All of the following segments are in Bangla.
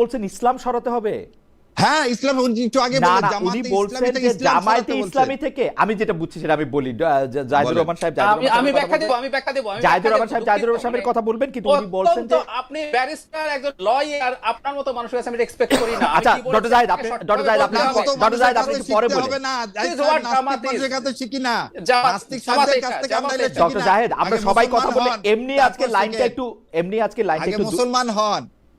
বলছেন ইসলাম সরাতে হবে। হ্যাঁ ইসলাম একটু আগে না না উনি বলছেন যে জামায়াতে ইসলামী থেকে আমি যেটা বুঝছি সেটা আমি বলি জাহিদুর রহমান সাহেব আমি ব্যাখ্যা দেব আমি ব্যাখ্যা দেব জাহিদুর রহমান সাহেব জাহিদুর রহমান সাহেবের কথা বলবেন কিন্তু উনি বলছেন যে আপনি ব্যারিস্টার একজন লয়ার আপনার মতো মানুষের কাছে আমি এক্সপেক্ট করি না। আচ্ছা, ডক্টর জাহিদ, আপনি- ডক্টর জাহিদ, আপনি- ডক্টর জাহিদ, আপনি পরে বলেন। হবে না। নাস্তিক. কাছে শিখি না। নাস্তিক কাছ থেকে আমরা ডক্টর। জাহেদ আমরা সবাই কথা বলে এমনি আজকে লাইনটা একটু এমনি আজকে লাইনটা একটু মুসলমান হন।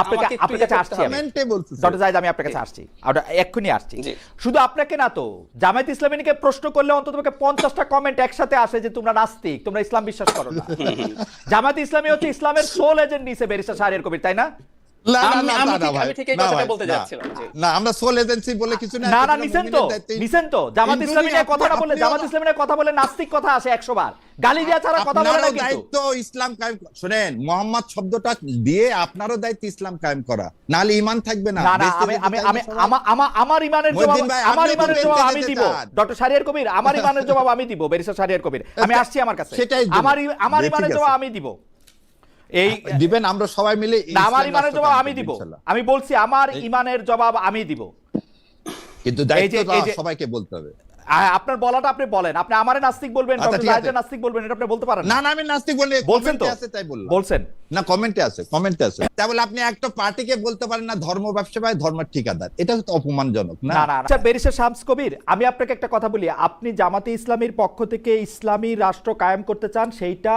আপনাকে আপনার কাছে আসছি হবে। আমি কমেন্টে বলছি ডক্টর জাহিদ আমি আপনার কাছে আসছি। এক্ষুনি আসছি। শুধু আপনাকে না তো জামায়াত ইসলামীকে প্রশ্ন করলে অন্তত পঞ্চাশটা কমেন্ট একসাথে আসে যে তোমরা নাস্তিক তোমরা ইসলাম বিশ্বাস করো না। জামায়াত ইসলামী হচ্ছে ইসলামের সোল এজেন্ট নিছে বেরিস্টার সাহের কবির তাই না? না না আমি- না আমি না, না ঠিক- ভাই আমি ঠিক এই না কথাটা ভাই, বলতে না। যাচ্ছিলাম, জি। না আমরা সোল এজেন্সি বলে কিছু না না না নিছেন তো নিছেন তো জামাত ইসলামী নিয়ে কথাটা বলে জামাত ইসলামী নিয়ে কথা বলে নাস্তিক কথা আসে একশো বার গালি দেওয়া ছাড়া কথা বলে না আপনারও দায়িত্ব ইসলাম কায়েম করা। শুনেন মোহাম্মদ শব্দটা দিয়ে আপনারও দায়িত্ব ইসলাম কায়েম করা নাহলে ইমান থাকবে না আমি আমি আমার ইমানের জবাব ভাই, আমার জবাব আমি দিব। ডক্টর কবির আমার ইমানের জবাব আমি দিব শাহরিয়ার কবির আমি আসছি আমার কাছে সেটাই। আমার আমার ইমানের জবাব আমি দিব এই দিবেন আমরা সবাই মিলে আমার ইমানের জবাব আমি দিব। আমি বলছি আমার ইমানের জবাব আমি দিব। কিন্তু দায়িত্ব সবাইকে বলতে হবে। আপনার বলাটা আপনি বলেন। আপনি আমারে নাস্তিক বলবেন আচ্ছা, ডক্টর নাস্তিক বলবেন এটা আপনি বলতে পারেন না। না আমি নাস্তিক বলে বলছেন তো? আছে তাই বললাম। বলছেন। না কমেন্টে আছে কমেন্টে আছে। তাই বলে আপনি একটা পার্টিকে বলতে পারেন না ধর্ম ব্যবসা ভাই ধর্মের ঠিকাদার। এটা তো অপমানজনক না? না। আচ্ছা বেরিসা শামস কবির আমি আপনাকে একটা কথা বলি। আপনি জামাতে ইসলামীর পক্ষ থেকে ইসলামী রাষ্ট্র কায়েম করতে চান সেইটা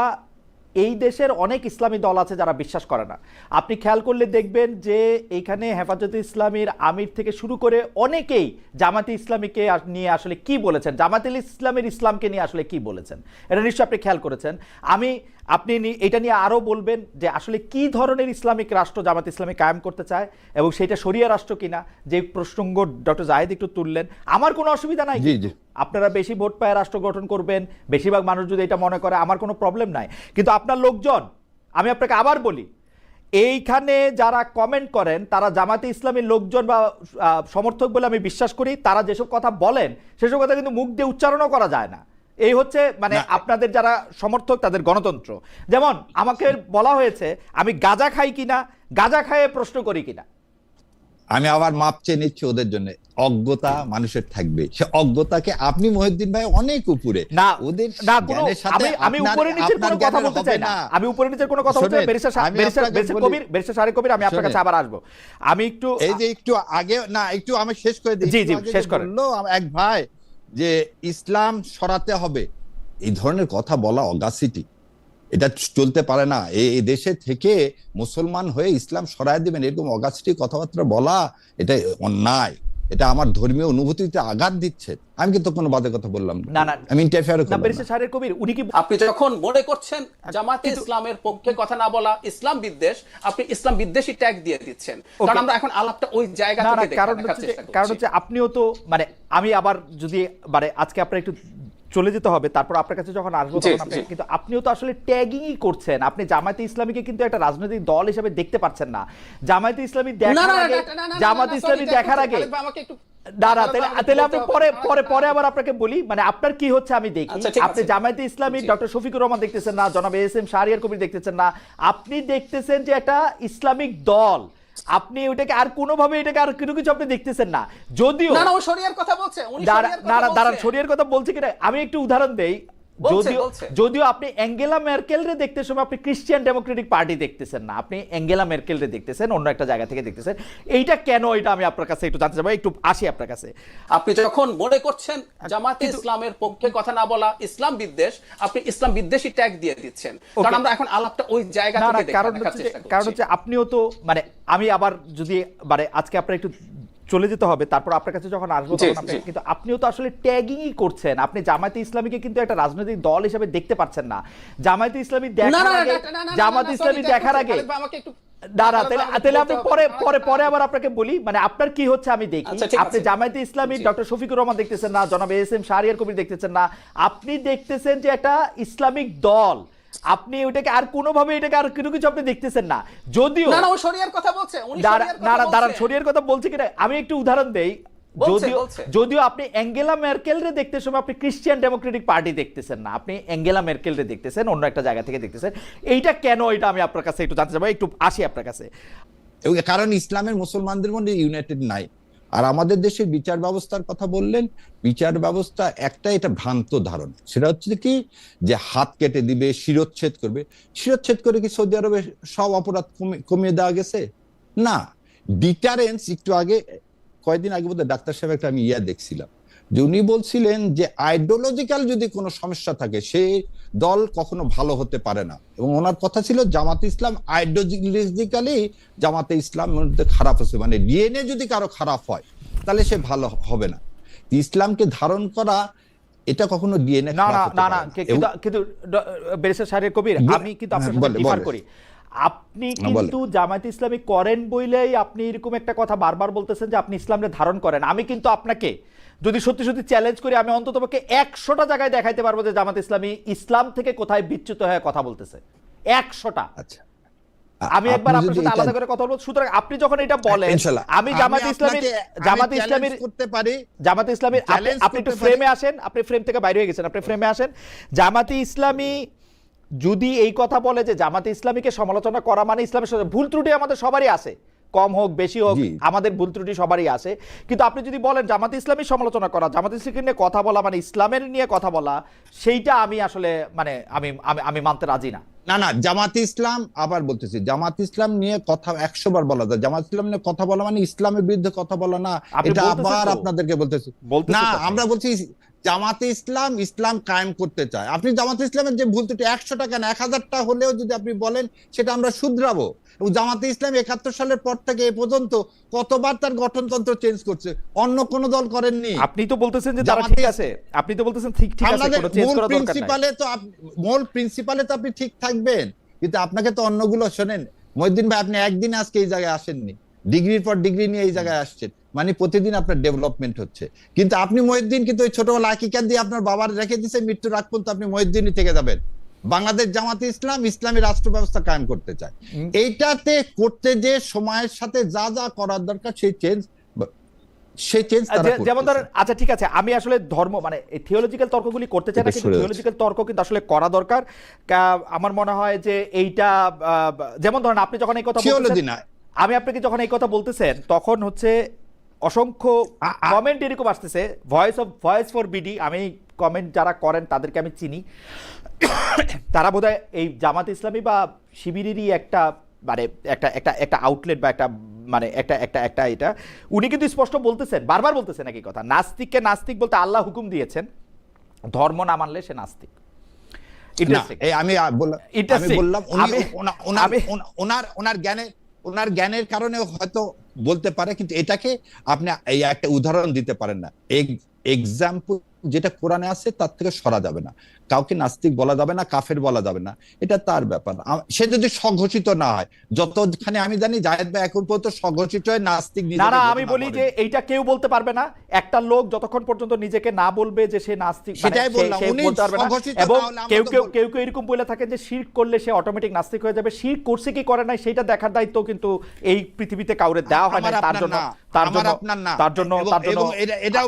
এই দেশের অনেক ইসলামী দল আছে যারা বিশ্বাস করে না। আপনি খেয়াল করলে দেখবেন যে এইখানে হেফাজতে ইসলামীর আমির থেকে শুরু করে অনেকেই জামাতে ইসলামীকে নিয়ে আসলে কি বলেছেন জামাতে ইসলামের ইসলামকে নিয়ে আসলে কি বলেছেন এটা নিশ্চয়ই আপনি খেয়াল করেছেন। আমি আপনি এটা নিয়ে আরও বলবেন যে আসলে কি ধরনের ইসলামিক রাষ্ট্র জামাত ইসলামী কায়েম করতে চায় এবং সেটা শরিয়া রাষ্ট্র কিনা যে প্রসঙ্গ ডক্টর জাহেদ একটু তুললেন আমার কোনো অসুবিধা নাই জি, জি। আপনারা বেশি ভোট পায় রাষ্ট্র গঠন করবেন বেশিরভাগ মানুষ যদি এটা মনে করে আমার কোনো প্রবলেম নাই। কিন্তু আপনার লোকজন আমি আপনাকে আবার বলি এইখানে যারা কমেন্ট করেন তারা জামাতে ইসলামীর লোকজন বা সমর্থক বলে আমি বিশ্বাস করি তারা যেসব কথা বলেন সেসব কথা কিন্তু মুখ দিয়ে উচ্চারণও করা যায় না। এই হচ্ছে মানে আপনাদের যারা সমর্থক তাদের গণতন্ত্র। যেমন আমাকে বলা হয়েছে আমি গাঁজা খাই কিনা গাঁজা খাইয়ে প্রশ্ন করি কিনা। আমি আবার মাপ চেয়ে নিচ্ছি ওদের জন্য। অজ্ঞতা মানুষের থাকবে। সে অজ্ঞতাকে আপনি মহিউদ্দিন ভাই অনেক উপরে। না ওদের না আমি আমি উপরে নিচের কোনো কথা বলতে চাই না। আমি উপরে নিচের কোনো কথা বলতে বেরিসা বেরিসা বেরিসা কবির বেরিসা সারে কবির আমি আপনার কাছে আবার আসব। আমি একটু এই যে একটু আগে না একটু আমি শেষ করে দিই। জি, জি, শেষ করেন। বলল এক ভাই যে ইসলাম সরাতে হবে। এই ধরনের কথা বলা অগাসিটি এটা চলতে পারে না। এই এই দেশে থেকে মুসলমান হয়ে ইসলাম সরায় দিবেন এরকম অগাসিটি কথাবার্তা বলা এটা অন্যায়। এটা আমার ধর্মীয় অনুভূতিতে আঘাত দিচ্ছে আমি কিন্তু কোনো বাদে কথা বললাম না, না। আমি ইন্টারফেয়ার বেরিসা না। সারের কবির উনি কি আপনি যখন মনে করছেন জামাতে ইসলামের পক্ষে কথা না বলা ইসলাম বিদ্বেষ আপনি ইসলাম বিদ্বেষী ট্যাগ দিয়ে দিচ্ছেন কারণ আমরা এখন আলাপটা ওই জায়গা থেকে কারণ দেখার হচ্ছে চেষ্টা করছি। কারণ হচ্ছে আপনিও তো মানে আমি আবার যদি মানে আজকে আপনার একটু চলে যেতে হবে তারপর আপনার কাছে যখন আসব তখন আপনি- কিন্তু আপনিও তো আসলে ট্যাগিংই করছেন। আপনি জামায়াতে ইসলামীকে কিন্তু একটা রাজনৈতিক দল হিসেবে দেখতে পাচ্ছেন না। জামায়াতে ইসলামী দেখার আগে না, ইসলামী দেখার আগে তাহলে আপনি পরে পরে পরে আবার আপনাকে বলি মানে আপনার কি হচ্ছে আমি দেখি। আচ্ছা, আপনি। জামায়াতে ইসলামী ডক্টর শফিকুর রহমান দেখতেছেন না জনাব এস এম শাহরিয়ার কবির দেখতেছেন না। আপনি দেখতেছেন যে একটা ইসলামিক দল। আপনি ওটাকে আর কোনোভাবে এটাকে আর কোনো কিছু আপনি দেখতেছেন না। যদিও না না ও শরিয়ার কথা বলছে উনি শরিয়ার কথা দাঁড়া- দাঁড়ান শরিয়ার কথা বলছে কিনা? আমি একটু উদাহরণ দেই। বলছে, যদিও যদিও আপনি অ্যাঙ্গেলা মেরকেল রে দেখতে সময় আপনি ক্রিশ্চিয়ান ডেমোক্রেটিক পার্টি দেখতেছেন না আপনি অ্যাঙ্গেলা মেরকেল রে দেখতেছেন অন্য একটা জায়গা থেকে দেখতেছেন। এইটা কেন এটা আমি আপনার কাছে একটু জানতে চাবো একটু আসি আপনার কাছে। আপনি যখন মনে করছেন জামাতে ইসলামের পক্ষে কথা না বলা ইসলাম বিদ্বেষ আপনি ইসলাম বিদ্বেষী ট্যাগ দিয়ে দিচ্ছেন। কারণ আমরা এখন আলাপটা ওই জায়গা থেকে কারণ দেখার হচ্ছে চেষ্টা করছি। কারণ হচ্ছে আপনিও তো মানে আমি আবার যদি মানে আজকে আপনার একটু চলে যেতে হবে তারপর আপনার কাছে যখন আসব তখন আপনি- কিন্তু আপনিও তো আসলে ট্যাগিংই করছেন। আপনি জামায়াতে ইসলামীকে কিন্তু একটা রাজনৈতিক দল হিসেবে দেখতে পাচ্ছেন না। জামায়াতে ইসলামী দেখার আগে না, ইসলামী দেখার আগে না তাহলে আপনি পরে পরে পরে আবার আপনাকে বলি মানে আপনার কি হচ্ছে আমি দেখি। আচ্ছা, আপনি জামায়াতে ইসলামী ডক্টর শফিকুর রহমান দেখতেছেন না জনাব এস এম শাহরিয়ার কবির দেখতেছেন না। আপনি দেখতেছেন যে একটা ইসলামিক দল আপনি ওইটাকে আর কোনোভাবে এটাকে আর কোনো কিছু আপনি দেখতেছেন না। যদিও না না ও শরিয়ার কথা বলছে উনি দাঁড়া- শরিয়ার কথা না দাঁড়ান বলছে। কথা বলছি কিনা? আমি একটু উদাহরণ দেই। যদিও যদিও আপনি অ্যাঙ্গেলা মেরকেল রে দেখতে সময় আপনি ক্রিশ্চিয়ান ডেমোক্রেটিক পার্টি দেখতেছেন না। আপনি অ্যাঙ্গেলা মেরকেল রে দেখতেছেন অন্য একটা জায়গা থেকে দেখতেছেন। এইটা কেন? এটা আমি আপনার কাছে একটু জানতে চাবো। একটু আসি আপনার কাছে। কারণ ইসলামের মুসলমানদের মধ্যে ইউনাইটেড নাই। আর আমাদের দেশের বিচার ব্যবস্থার কথা বললেন, বিচার ব্যবস্থা একটা এটা ভ্রান্ত ধারণা। সেটা হচ্ছে কি, যে হাত কেটে দিবে, শিরোচ্ছেদ করবে। শিরোচ্ছেদ করে কি সৌদি আরবে সব অপরাধ কমে- কমিয়ে দেওয়া গেছে? না। ডিটারেন্স, একটু আগে, কয়েকদিন আগে বোধহয় ডাক্তার সাহেব একটা আমি ইয়া দেখছিলাম। যে উনি বলছিলেন যে আইডিওলজিক্যাল যদি কোনো সমস্যা থাকে সেই দল কখনো ভালো হতে পারে না। এবং ওনার কথা ছিল জামাতে ইসলাম আইডিওলজিক্যালি জামাতে ইসলাম মধ্যে খারাপ হচ্ছে। মানে ডিএনএ যদি কারও খারাপ হয় তাহলে সে ভালো হবে না। ইসলামকে ধারণ করা এটা কখনো ডিএনএ না না না না কিন্তু বেরেসার কবির আমি কিন্তু আপনার হ্যাঁ, সাথে ডিফার করি। আপনি হ্যাঁ। কিন্তু জামাত ইসলামী করেন বইলেই আপনি এরকম একটা কথা বারবার বলতেছেন যে আপনি ইসলামকে ধারণ করেন। আমি কিন্তু আপনাকে যদি সত্যি সত্যি চ্যালেঞ্জ করি আমি অন্তত পক্ষে একশোটা জায়গায় দেখাইতে পারব যে জামাত ইসলামী ইসলাম থেকে কোথায় বিচ্যুত হয়ে কথা বলতেছে। একশোটা। আচ্ছা। আমি একবার আপনার সাথে আলাদা করে কথা বলব সুতরাং আপনি যখন এটা বলেন আমি জামাত ইসলামীর আপনাকে- জামাত ইসলামীর করতে পারি। জামাতে ইসলামী আপনি- একটু ফ্রেমে আসেন আপনি ফ্রেম থেকে বাইরে হয়ে গেছেন আপনি ফ্রেমে আসেন। জামাতে ইসলামী যদি এই কথা বলে যে জামাতে ইসলামীকে সমালোচনা করা মানে ইসলামের সাথে ভুল ত্রুটি আমাদের সবারই আছে কম হোক বেশি হোক আমাদের ভুল ত্রুটি সবারই আছে। কিন্তু আপনি যদি বলেন জামাতে ইসলামী সমালোচনা করা জামাতে ইসলামী নিয়ে কথা বলা মানে ইসলামের নিয়ে কথা বলা সেইটা আমি আসলে মানে আমি আমি আমি মানতে রাজি না। না না জামাত ইসলাম আবার বলতেছি জামাত ইসলাম নিয়ে কথা একশো বার বলা যায়। জামাত ইসলাম নিয়ে কথা বলা মানে ইসলামের বিরুদ্ধে কথা বলা না। এটা আবার আপনাদেরকে বলতেছি। না আমরা বলছি জামাতে ইসলাম ইসলাম কায়েম করতে চায়। আপনি জামাতে ইসলামের যে ভুল ত্রুটি একশো টাকা না এক হাজারটা হলেও যদি আপনি বলেন সেটা আমরা শুধরাবো। এবং জামাতে ইসলাম একাত্তর সালের পর থেকে এ পর্যন্ত কতবার তার গঠনতন্ত্র চেঞ্জ করছে? অন্য কোন দল করেননি। আপনি তো বলতেছেন যে তারা ঠিক আছে। আপনি তো বলতেছেন ঠিক ঠিক আছে কোনো চেঞ্জ মূল দরকার নাই। প্রিন্সিপালে তো মূল প্রিন্সিপালে তো আপনি ঠিক থাকবেন। কিন্তু আপনাকে তো অন্যগুলো শোনেন। মহিউদ্দিন ভাই আপনি একদিন আজকে এই জায়গায় আসেননি। ডিগ্রির পর ডিগ্রি নিয়ে এই জায়গায় আসছেন। মানে প্রতিদিন আপনার ডেভেলপমেন্ট হচ্ছে। কিন্তু আপনি মহিউদ্দিন কিন্তু ওই ছোটবেলা আকিকার দিয়ে আপনার বাবার রেখে দিছে মৃত্যুর আগ পর্যন্ত আপনি মহিউদ্দিনই থেকে যাবেন। বাংলাদেশ জামাতে ইসলাম ইসলামী রাষ্ট্র ব্যবস্থা কায়েম করতে চায়। এইটাতে করতে যে সময়ের সাথে যা যা করার দরকার সেই চেঞ্জ সেই চেঞ্জ তারা যে- যেমন ধরেন আচ্ছা ঠিক আছে আমি আসলে ধর্ম মানে থিওলজিক্যাল তর্কগুলি করতে চাই না কিন্তু থিওলজিক্যাল তর্ক কিন্তু আসলে করা দরকার। আমার মনে হয় যে এইটা আহ, যেমন ধরেন আপনি যখন এই কথা Theology বলতেছেন না। আমি আপনাকে যখন এই কথা বলতেছেন তখন হচ্ছে অসংখ্য কমেন্ট এরকম আসতেছে voice of voice for BD আমি কমেন্ট যারা করেন তাদেরকে আমি চিনি। তারা বোধহয় এই জামাত ইসলামী বা শিবিরেরই একটা মানে একটা একটা একটা আউটলেট বা একটা মানে একটা একটা একটা এটা। উনি কিন্তু স্পষ্ট বলতেছেন বারবার বলতেছেন একই কথা নাস্তিককে নাস্তিক বলতে আল্লাহ হুকুম দিয়েছেন ধর্ম না মানলে সে নাস্তিক. আমি বললাম ওনার ওনার জ্ঞানের ওনার জ্ঞানের কারণে হয়তো বলতে পারে কিন্তু এটাকে আপনি এই একটা উদাহরণ দিতে পারেন না। এক্সাম্পল যেটা কোরআনে আছে তার থেকে সরা যাবে না। কাউকে নাস্তিক বলা যাবে না কাফের বলা যাবে না। এটা তার ব্যাপার। সে যদি স্বঘোষিত না হয় যতখানি আমি জানি জায়েদ ভাই এখন পর্যন্ত স্বঘোষিত হয়ে নাস্তিক না না আমি বলি যে এইটা কেউ বলতে পারবে না। একটা লোক যতক্ষণ পর্যন্ত নিজেকে না বলবে যে সে নাস্তিক মানে সেটাই বললাম, উনি স্বঘোষিত এবং কেউ কেউ কেউ কেউ এরকম বলে থাকে যে শির করলে সে অটোমেটিক নাস্তিক হয়ে যাবে। শির করছে কি করে নাই সেটা দেখার দায়িত্ব কিন্তু এই পৃথিবীতে কাউরে দেওয়া হয় না তার জন্য তার জন্য তার জন্য তার জন্য এটাও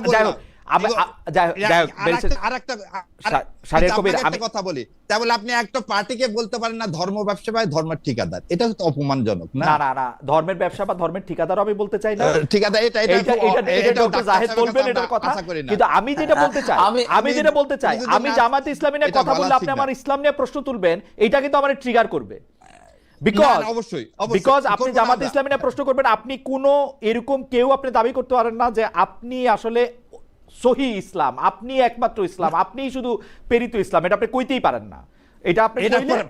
কথা বলি। আপনি একটা পার্টিকে বলতে পারেন না ধর্ম ব্যবসা ধর্মের ঠিকাদার। এটা তো অপমানজনক না? না ধর্মের ব্যবসা বা ধর্মের ঠিকাদার আমি বলতে চাই না। ঠিকাদার এটা এটা এটা এটা ডক্টর জাহেদ বলবেন এটার কথা আশা করি না। কিন্তু আমি যেটা বলতে চাই আমি- যেটা বলতে চাই আমি জামাত ইসলামী নিয়ে কথা বলা বললে আপনি আমার ইসলাম নিয়ে প্রশ্ন তুলবেন এটা কিন্তু আমার ট্রিগার করবে। বিকজ অবশ্যই। বিকজ আপনি জামাত ইসলামী নিয়ে প্রশ্ন করবেন আপনি কোনো এরকম কেউ আপনি দাবি করতে পারেন না যে আপনি আসলে সহি ইসলাম আপনি একমাত্র ইসলাম আপনি শুধু প্রেরিত ইসলাম এটা আপনি কইতেই পারেন না। এটা আপনি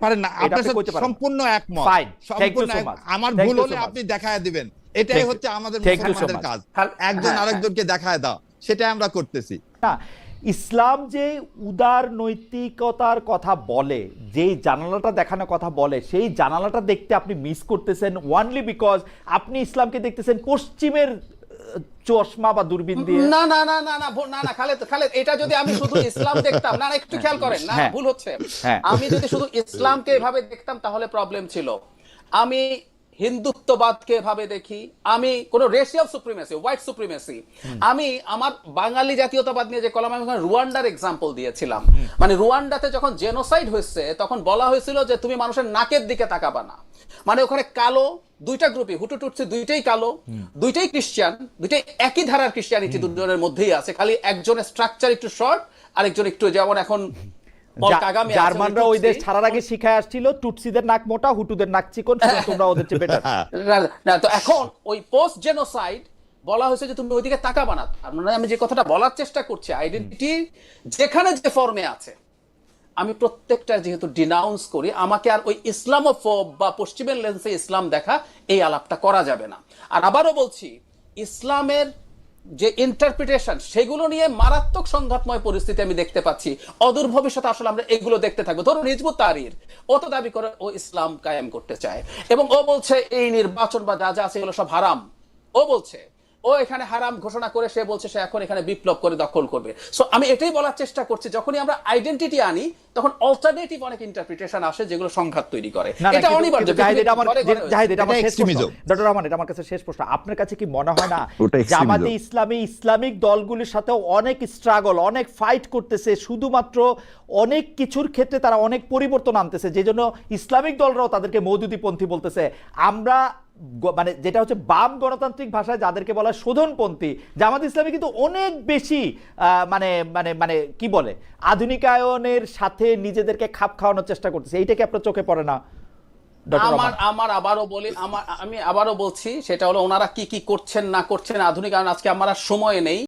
পারেন না আপনার। সম্পূর্ণ একমত। সম্পূর্ণ আমার ভুল হলে আপনি দেখায় দিবেন। এটাই হচ্ছে আমাদের মুসলমানদের কাজ। হ্যাঁ, একজন হ্যাঁ, আরেকজনকে দেখায় দাও সেটাই আমরা করতেছি। না ইসলাম যে উদার নৈতিকতার কথা বলে যেই জানালাটা দেখানোর কথা বলে সেই জানালাটা দেখতে আপনি মিস করতেছেন ওয়ানলি বিকজ আপনি ইসলামকে দেখতেছেন পশ্চিমের চশমা বা দূরবীন দিয়ে না না না না না না না খালেদ খালেদ এটা যদি আমি শুধু ইসলাম দেখতাম না না একটু খেয়াল করেন না হ্যাঁ। ভুল হচ্ছে হ্যাঁ। আমি যদি শুধু ইসলামকে এভাবে দেখতাম তাহলে প্রবলেম ছিল আমি হিন্দুত্ববাদকে দেখি, আমি কোন রেশিয়াল সুপ্রিমেসি হোয়াইট সুপ্রিমেসি আমি আমার বাঙালি জাতীয়তাবাদ নিয়ে যে আমি রুয়ান্ডার এক্সাম্পল দিয়েছিলাম। মানে রুয়ান্ডাতে যখন জেনোসাইড হয়েছে, তখন বলা হয়েছিল যে তুমি মানুষের নাকের দিকে তাকাবা না। মানে ওখানে কালো দুইটা গ্রুপই হুটু টুটসি দুইটাই কালো, দুইটাই খ্রিস্টান দুইটাই একই ধারার খ্রিস্টানিটি দুজনের মধ্যেই আছে। খালি একজনের স্ট্রাকচার একটু শর্ট আরেকজন একটু যেমন এখন জার্মানরা ওই দেশ ছাড়ার আগে শিখায় আসছিল টুটসিদের নাক মোটা হুটুদের নাক চিকন তোমরা ওদের চেয়ে বেটার না, তো এখন ওই পোস্ট জেনোসাইড বলা হয়েছে যে তুমি ওইদিকে তাকাবা না। মানে আমি যে কথাটা বলার চেষ্টা করছি আইডেন্টিটি যেখানে যে ফর্মে আছে আমি প্রত্যেকটা যেহেতু ডিনাউন্স করি আমাকে আর ওই ইসলামোফোব বা পশ্চিমের লেন্সে ইসলাম দেখা এই আলাপটা করা যাবে না। আর আবারও বলছি ইসলামের যে ইন্টারপ্রিটেশন সেগুলো নিয়ে মারাত্মক সংঘাতময় পরিস্থিতি আমি দেখতে পাচ্ছি। অদূর ভবিষ্যতে আসলে আমরা এগুলো দেখতে থাকব। ধরুন হিজবুত তারির, ও তো দাবি করে ও ইসলাম কায়েম করতে চায়। এবং ও বলছে, এই নির্বাচন বা যা যা আছে এগুলো সব হারাম। ও বলছে ও এখানে হারাম ঘোষণা করে সে বলছে সে এখন এখানে বিপ্লব করে দখল করবে। সো আমি এটাই বলার চেষ্টা করছি যখনই আমরা আইডেন্টিটি আনি তখন অল্টারনেটিভ অনেক ইন্টারপ্রিটেশন আসে যেগুলো সংঘাত তৈরি করে। এটা অনিবার্য জাহিদ, এটা আমার- ঘরে ঘরে জাহিদ, এটা আমার শেষ প্রশ্ন। ডক্টর রহমান, এটা আমার কাছে শেষ প্রশ্ন। আপনার কাছে কি মনে হয় না জামাতে ইসলামী ইসলামিক দলগুলির সাথে অনেক স্ট্রাগল অনেক ফাইট করতেছে শুধুমাত্র অনেক কিছুর ক্ষেত্রে তারা অনেক পরিবর্তন আনতেছে যে জন্য ইসলামিক দলরাও তাদেরকে মৌদুদিপন্থী বলতেছে। আমরা মানে যেটা হচ্ছে বাম গণতান্ত্রিক ভাষায় যাদেরকে বলা হয় শোধনপন্থী জামাত ইসলামী কিন্তু অনেক বেশি আহ, মানে মানে মানে কি বলে আধুনিকায়নের সাথে নিজেদেরকে খাপ খাওয়ানোর চেষ্টা করতেছে। এইটা কি আপনার চোখে পড়ে না আমার আমার আবারও বলি আমার আমি আবারও বলছি সেটা হলো ওনারা কি কি করছেন না করছেন আধুনিক কারণ আজকে আমার সময় নেই।